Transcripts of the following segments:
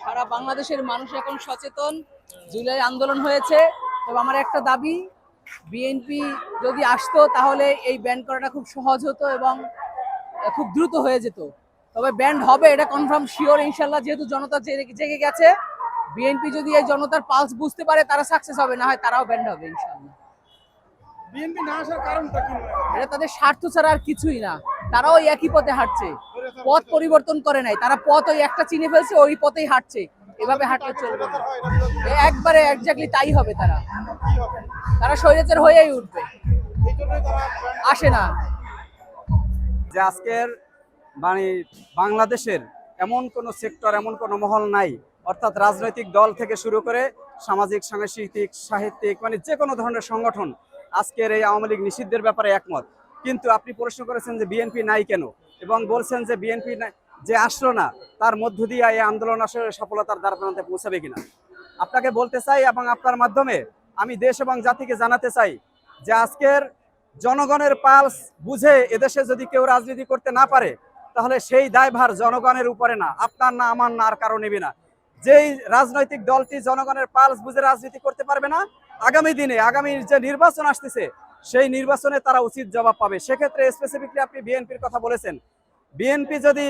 সারা বাংলাদেশের মানুষ এখন সচেতন জুলাই আন্দোলন হয়েছে। তবে আমার একটা দাবি বিএনপি যদি আসতো তাহলে এই ব্যান্ড করাটা খুব সহজ হতো এবং খুব দ্রুত হয়ে যেত। তবে ব্যান্ড হবে এটা কনফার্ম শিওর ইনশাল্লাহ যেহেতু জনতা জেগে জেগে গেছে বিএনপি যদি এই জনতার পালস বুঝতে পারে তারা সাকসেস হবে না হয় তারাও ব্যান্ড হবে ইনশাল্লাহ বিএনপি না আসার কারণটা কি? এটা তাদের স্বার্থ ছাড়া আর কিছুই না। তারাও ওই একই পথে হাঁটছে। পথ পরিবর্তন করে নাই। তারা পথ ওই একটা চিনে ফেলছে, ওই পথেই হাঁটছে। এভাবে হাঁটলে চলবে একবারে একজাক্টলি তাই হবে তারা। তারা স্বৈরাচার হয়েই উঠবে। আসে না। যে আজকের মানে বাংলাদেশের এমন কোনো সেক্টর, এমন কোনো মহল নাই, অর্থাৎ রাজনৈতিক দল থেকে শুরু করে সামাজিক, সাংস্কৃতিক, সাহিত্যিক মানে যে কোনো ধরনের সংগঠন আজকের এই আওয়ামী লীগ নিষিদ্ধের ব্যাপারে একমত। কিন্তু আপনি প্রশ্ন করেছেন যে বিএনপি নাই কেন? এবং বলছেন যে বিএনপি যে আসলো না, তার মধ্য দিয়ে এই আন্দোলন আসলে সফলতার দ্বার প্রান্তে পৌঁছাবে কিনা? আপনাকে বলতে চাই এবং আপনার মাধ্যমে আমি দেশ এবং জাতিকে জানাতে চাই যে আজকের জনগণের পালস বুঝে এদেশে যদি কেউ রাজনীতি করতে না পারে, তাহলে সেই দায়ভার জনগণের উপরে না, আপনার না, আমার না, আর কারও নেবে না। যেই রাজনৈতিক দলটি জনগণের পালস বুঝে রাজনীতি করতে পারবে না, আগামী দিনে, আগামী যে নির্বাচন আসতেছে সেই নির্বাচনে তারা উচিত জবাব পাবে। সেক্ষেত্রে স্পেসিফিকলি আপনি বিএনপির কথা বলেছেন। বিএনপি যদি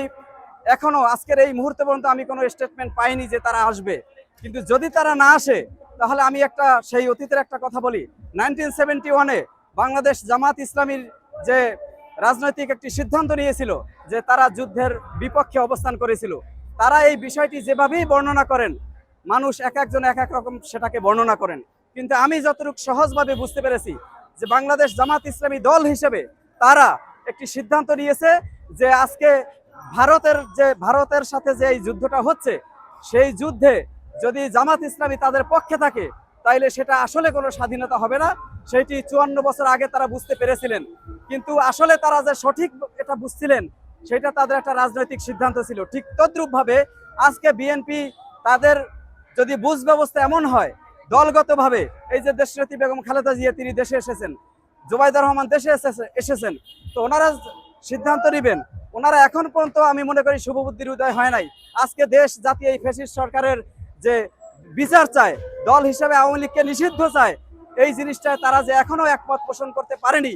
এখনও আজকের এই মুহূর্তে পর্যন্ত আমি কোনো স্টেটমেন্ট পাইনি যে তারা আসবে, কিন্তু যদি তারা না আসে, তাহলে আমি একটা সেই অতীতের একটা কথা বলি। নাইনটিন সেভেন্টি ওয়ানে বাংলাদেশ জামাত ইসলামীর যে রাজনৈতিক একটি সিদ্ধান্ত নিয়েছিল যে তারা যুদ্ধের বিপক্ষে অবস্থান করেছিল, তারা এই বিষয়টি যেভাবেই বর্ণনা করেন, মানুষ এক একজন এক এক রকম সেটাকে বর্ণনা করেন। কিন্তু আমি যতটুকু সহজভাবে বুঝতে পেরেছি যে বাংলাদেশ জামাত ইসলামী দল হিসেবে তারা একটি সিদ্ধান্ত নিয়েছে যে আজকে ভারতের যে, ভারতের সাথে যে এই যুদ্ধটা হচ্ছে, সেই যুদ্ধে যদি জামাত ইসলামী তাদের পক্ষে থাকে, তাইলে সেটা আসলে কোনো স্বাধীনতা হবে না। সেটি চুয়ান্ন বছর আগে তারা বুঝতে পেরেছিলেন। কিন্তু আসলে তারা যে সঠিক এটা বুঝছিলেন, সেটা তাদের একটা রাজনৈতিক সিদ্ধান্ত ছিল। ঠিক তদ্রূপভাবে আজকে বিএনপি তাদের যদি বুঝ ব্যবস্থা এমন হয় দলগতভাবে এই যে দেশরতী বেগম খালেদা জিয়া তিনি দেশে এসেছেন জুবাইদুর রহমান দেশে এসেছে- এসেছেন, তো ওনারা সিদ্ধান্ত নেবেন। ওনারা এখন পর্যন্ত আমি মনে করি শুভবুদ্ধির উদয় হয় নাই। আজকে দেশ জাতি এই ফ্যাসিস্ট সরকারের যে বিচার চায়, দল হিসেবে আওয়ামী লীগকে নিষিদ্ধ চায়, এই জিনিসটা তারা যে এখনও একমত পোষণ করতে পারেনি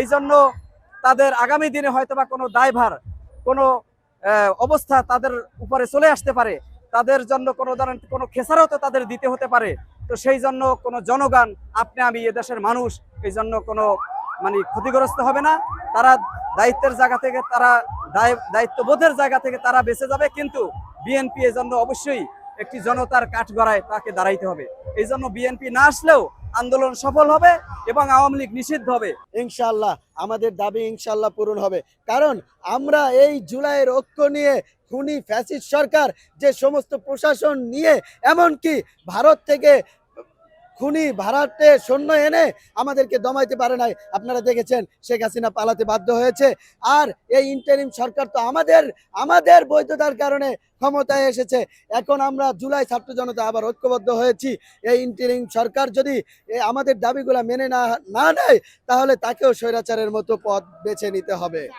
এই জন্য তাদের আগামী দিনে হয়তোবা কোনো দায়ভার, কোনো অবস্থা তাদের উপরে চলে আসতে পারে। তাদের জন্য কোনো ধরনের কোনো খেসারও তো তাদের দিতে হতে পারে। তো সেই জন্য কোনো জনগণ, আপনি, আমি এ দেশের মানুষ, এই জন্য কোনো মানে ক্ষতিগ্রস্ত হবে না। তারা দায়িত্বের জায়গা থেকে তারা দায়- দায়িত্ববোধের জায়গা থেকে তারা বেঁচে যাবে, কিন্তু বিএনপি এর জন্য অবশ্যই একটি জনতার কাঠ গড়ায় তাকে দাঁড়াইতে হবে। এই জন্য বিএনপি না আসলেও আন্দোলন সফল হবে এবং আওয়ামী লীগ নিষিদ্ধ হবে। ইনশাল্লাহ আমাদের দাবি ইনশাল্লাহ পূরণ হবে। কারণ আমরা এই জুলাইয়ের ঐক্য নিয়ে খুনি ফ্যাসিস্ট সরকার যে সমস্ত প্রশাসন নিয়ে, এমনকি ভারত থেকে খুনি ভারতে সৈন্য এনে আমাদেরকে দমাইতে পারে নাই। আপনারা দেখেছেন, শেখ হাসিনা পালাতে বাধ্য হয়েছে। আর এই ইন্টারিম সরকার তো আমাদের আমাদের বৈধতার কারণে ক্ষমতায় এসেছে। এখন আমরা জুলাই ছাত্র জনতা আবার ঐক্যবদ্ধ হয়েছি। এই ইন্টারিম সরকার যদি আমাদের দাবিগুলা মেনে না না নেয়, তাহলে তাকেও স্বৈরাচারের মতো পথ বেছে নিতে হবে।